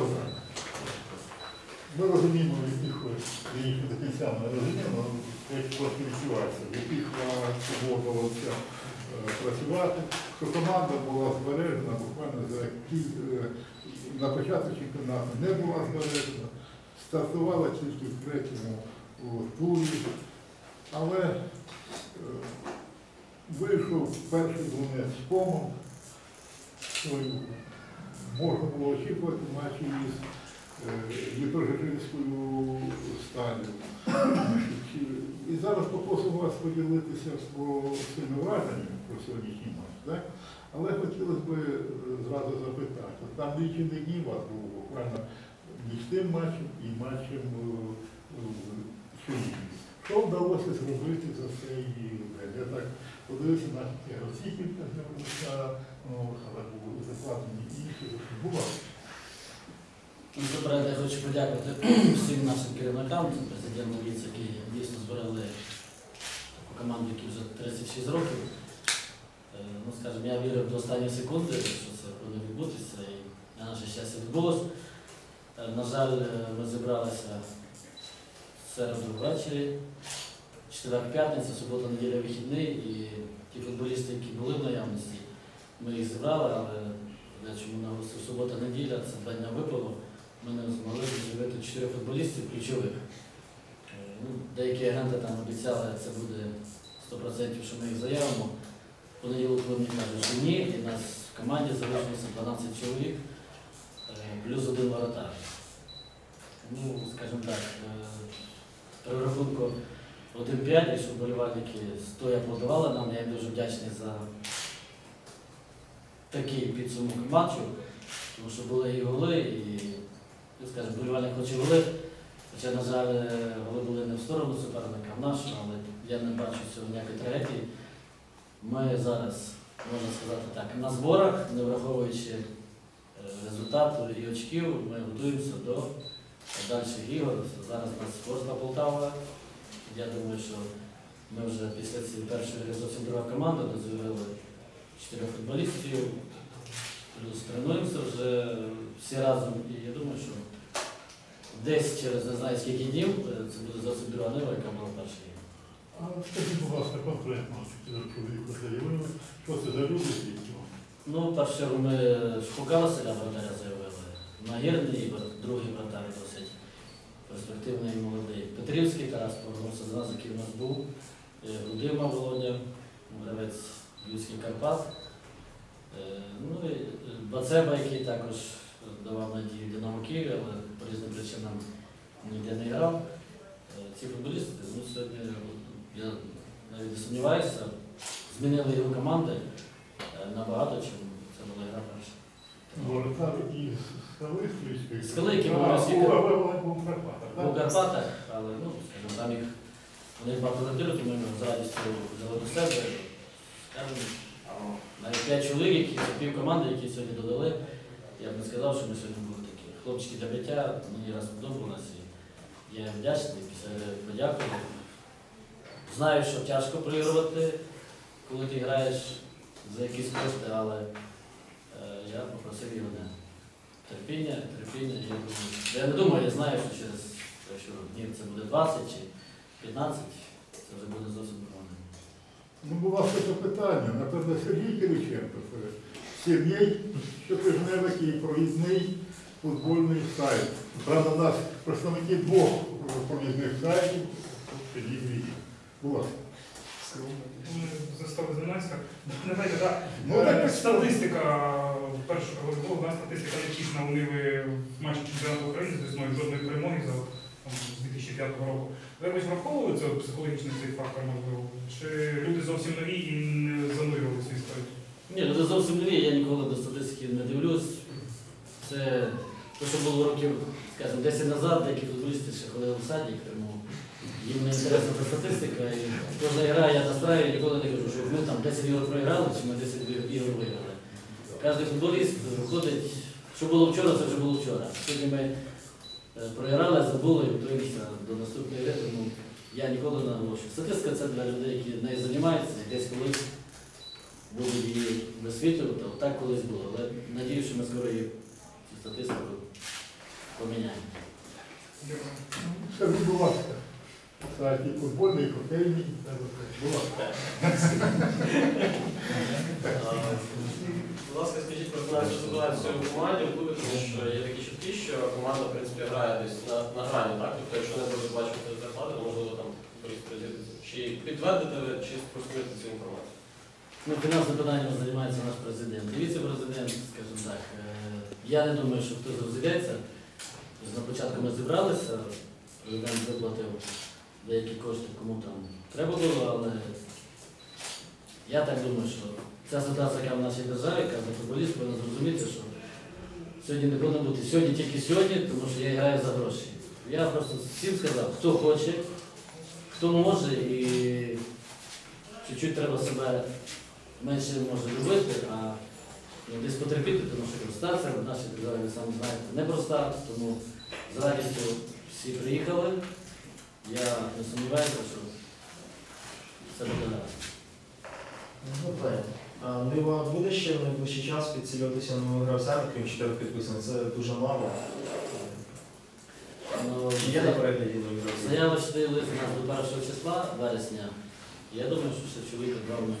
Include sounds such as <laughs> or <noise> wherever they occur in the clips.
Богдане, ми розуміємо, в яких ви їх до розуміємо, трошки відчувається, в яких доводилося е, працювати, що команда була збережена буквально за е, на початку чемпіонату не була збережена, стартувала тільки в третьому турі, але е, вийшов перший двонець з комом, можна було очікувати матчі із е, Дніпрожижинською сталю. І зараз попросимо вас поділитися про своїми враженнями про сьогоднішній матч. Так? Але хотілося б е, зразу запитати. Там лічені дні у вас було буквально між тим матчем і матчем е, в Що вдалося зробити за цей день? Я так подивився на були закладені інші. Була. Насамперед я хочу подякувати всім нашим керівникам, президент Новіць, які дійсно збирали таку команду, які вже 36 років. Е, Ну, скажімо, я вірив до останньої секунди, що це повинно відбутися, і на наше щастя відбулося. Е, На жаль, е, ми зібралися в середу ввечері, четвер п'ятниця, субота, неділя вихідний, і ті футболісти, які були в наявності, ми їх зібрали, але я чому наголосив субота-неділя, це два дня випало ми не змогли з'явити чотири футболістів ключових. Е, Ну, деякі агенти там обіцяли, це буде 100%, що ми їх заявимо. Понеділок вони кажуть, що ні, і в нас в команді залишилося 12 чоловік, е, плюс один воротар. Ну, скажімо так, е, при рахунку 1-5, і що вболівальники стоя аплодували нам, я дуже вдячний за такий підсумок матчу, тому що були і голи, і скажімо, болівальник хоч і голи, хоча, на жаль, голи були не в сторону суперника, в нашу, але я не бачу цього ніякої трагедії. Ми зараз, можна сказати так, на зборах, не враховуючи е, результату і очків, ми готуємося до дальших ігор. Зараз у нас Полтава. Я думаю, що ми вже після цієї першої гри зовсім друга команда, дозволили чотирьох футболістів, плюс тренуємося вже всі разом. І я думаю, що десь через не знаю скільки днів е, це буде зовсім друга нива, яка була перша. А скажіть, будь ласка, конкретно, що це за люди? Ну, чергу ми шукали селя вратаря заявили. Нагірний Ігор, повернувся до нас, який у нас був. Е, Гудима Володя, гравець Львівський Карпат. Е, Ну і е, Бацеба, який також давав надію Динамо Києві, але по різним причинам ніде не грав. Ці футболісти, ну сьогодні я навіть не сумніваюся, змінили його команди набагато, чим це була гра перша. Воротар із Скали Скали, які були всі- у- у- у Карпатах, У але ну, скажімо, там їх вони їх багато квартиру, тому ми з радістю взяли до себе. Скажімо, навіть п'ять чоловік, які пів команди, які сьогодні додали. Я б не сказав, що ми сьогодні були такі. Хлопчики для биття, мені раз сподобалось. І я їм вдячний, після подякую. Знаю, що тяжко проігрувати, коли ти граєш за якісь кошти, але е, я попросив його не. Терпіння, терпіння. Я, думаю, я не думаю, я знаю, що через якщо днів це буде 20 чи 15, це вже буде зовсім нормально. Ну, було ще запитання. Напевно, Сергій Кириченко, це Сергій щотижневий і провідний футбольний сайт. Правда, у нас представники двох провідних сайтів. Вітів. Будь ласка. Ми застали займатися. Давайте, так. Ну, Е, так, Статистика, футбол, у нас статистика не тісна, вони в матчі чемпіонату України з весною жодної перемоги за там, з 2005 року. Ви якось враховували це психологічний цей фактор, можливо? Чи люди зовсім нові і не занурювалися в історію? Ні, люди зовсім нові, я ніколи до статистики не дивлюсь. Це те, що було років, скажімо, 10 назад, деякі футболісти ще ходили в садик, тому їм не інтересна та статистика. І кожна гра я настраю, ніколи не кажу, що ми там 10 ігор проіграли, чи ми 10 ігор виграли. Кожен футболіст виходить, що було вчора, це вже було вчора. Сьогодні ми е, програли, забули і готуємося до наступної гри, тому я ніколи не наголошую. Статистика це для людей, які нею займаються, і десь колись висвітлювати, так колись було. Але надію, що ми скоро її цю статистику поміняємо. Скажіть, будь ласка, кстати, футбольний, та будь ласка. Будь ласка, скажіть про фінансову ситуацію в команді клубі, тому що є такі чутки, що команда, в принципі, грає десь на, на грані, так? Тобто, якщо не буде бачити зарплати, то можливо там призвідати. Чи підтвердите ви, чи спростуєте цю інформацію? Ну, фінансовим питанням займається наш президент. І віце-президент, скажімо так, е, я не думаю, що хтось розійдеться. На початку ми зібралися, президент виплатив деякі кошти, кому там треба було, але я так думаю, що ця ситуація, яка в нашій державі, кожен футболіст повинен зрозуміти, що сьогодні не повинно бути сьогодні, тільки сьогодні, тому що я граю за гроші. Я просто всім сказав, хто хоче, хто може і чуть-чуть треба себе менше може любити, а ну, десь потерпіти, тому що ситуація в нашій державі, ви самі знаєте, непроста, тому з радістю всі приїхали. Я не сумніваюся, що все буде гаразд. Ну. Нива буде ще в найближчий час підсилюватися новими гравцями, крім чотирьох підписаних. Це дуже мало. Ну, є на перегляді нові гравці? Заява 4 лист у нас до 1 числа вересня. Я думаю, що ще чоловік давно.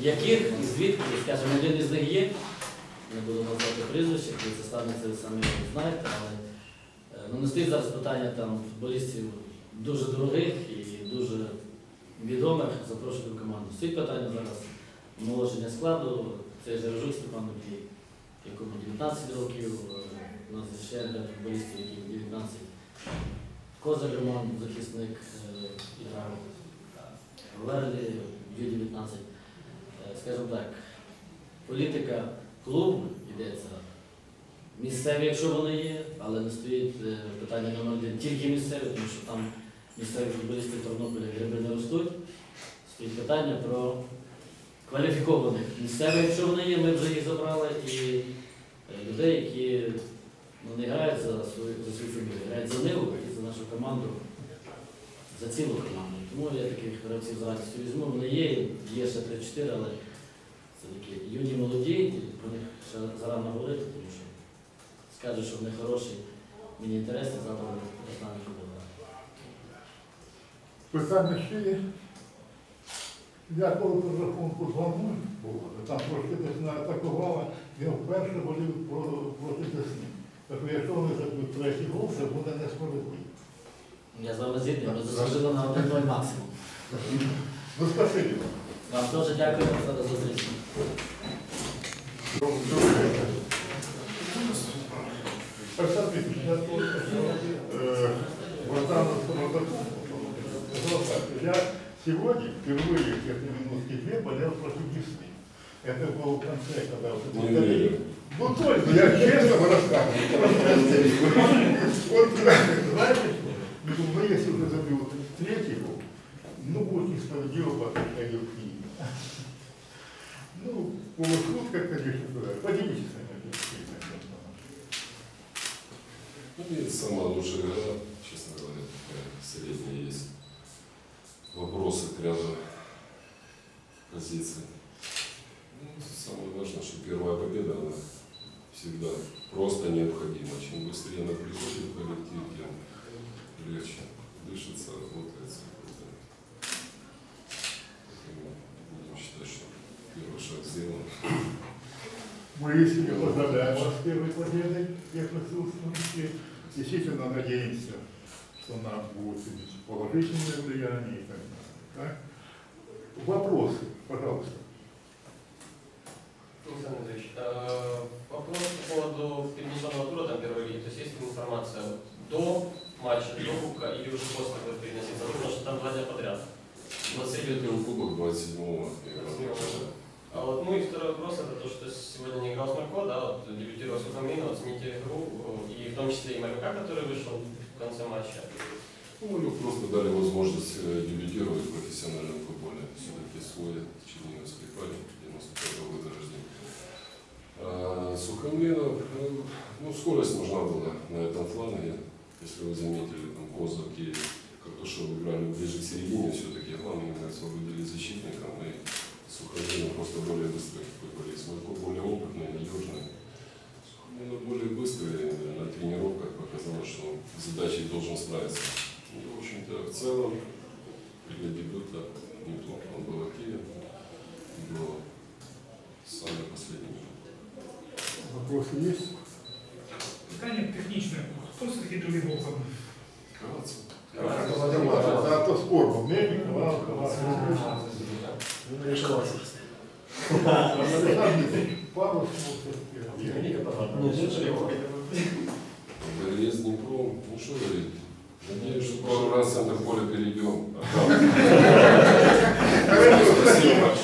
Яких і звідки, скажімо, один із них є. Не буду назвати прізвище, коли це станеться, ви самі знаєте, але е, ну, не стоїть зараз питання там футболістів дуже дорогих і дуже відомих запрошувати в команду. Стоїть питання зараз молодження складу. Це Жережук Степан Бакій, якому 19 років. е, У нас ще ряд футболістів, яким 19. Козак Роман, захисник, е, іграв. Верлі, Ю-19. Е, Скажімо так, політика клубу йдеться. Місцеві, якщо вони є, але не стоїть е, питання номер один тільки місцеві, тому що там місцеві футболісти Тернополя гриби не ростуть. Стоїть питання про кваліфікованих місцевих, якщо вони є, ми вже їх забрали, і е, людей, які ну, не грають за свою за свою фамілію, грають за Ниву і за нашу команду, за цілу команду. Тому я таких гравців з радістю візьму. Вони є, є ще 3-4, але це такі юні молоді, про них ще зарано говорити, тому що скажуть, що вони хороші, мені інтересно, завтра футбол. Питання ще є. Я коли по рахунку 2-0 там трошки десь не атакувала, я вперше волів проти Десни. Так що якщо вони заб'ють третій гол, це буде несправедливо. Я з вами згідний, ми заслужили на 1-0 максимум. Ну, спасибі. Вам теж дякую за зустріч. Оксана сегодня впервые этой минутке две болел против Десны. Это было в конце, когда вот верю. Ну точно, я честно вам рассказываю. <laughs> Вот, знаете, ну, если уже забил третий гол, ну, будет несправедливо по отношению к ним. Ну, полушутка, конечно, да. Поделитесь нами. Ну, и самая лучшая игра, честно говоря, такая средняя есть. Вопросы к ряду позиций. Ну, самое важное, что первая победа, она всегда просто необходима. Чем быстрее она приходит в коллектив, тем легче дышится, работается. Поэтому будем считать, что первый шаг сделан. Мы искренне поздравляем вас с первой победой, всех присутствующих. Действительно надеемся, что нам будет иметь положительное влияние и так далее. Так? Вопросы, пожалуйста. Александр Андреевич, э, вопрос по поводу перенесенного тура там первой лиги. То есть есть информация до матча, до кубка или уже после будет переноситься? Потому что там два дня подряд. 23 Первый кубок 27-го. А вот, ну и второй вопрос, это то, что сегодня не играл Смарко, да, вот дебютировал Сухомлин, оцените игру, э, и в том числе и Малюка, который вышел конце матча. Ну, мы просто дали возможность э, дебютировать в профессиональном футболе. Все-таки свой черниговский парень, 95 года рождения. А, Сухомлинов, э, ну, скорость нужна была на этом фланге. Если вы заметили, там Козак и Картушев играли ближе к середине, все-таки фланги мы освободили защитникам, и Сухомлинов просто более быстрый футболист. Майко более опытный, надежный. Он более быстрый. На тренировках показалось, что он с задачей должен справиться. И, в общем-то, в целом, для дебюта неплохо. Он был активен до самой последней минуты. Вопросы есть? Питання технічне. Хто все таки другий гол забив? Каваться. А то спор був. Не, Ніколай, Він вирішувався. Пару слов все-таки. Борьбе в Днепру, ну что говорить, надеюсь, что пару раз центр поле перейдем. <laughs> Спасибо большое.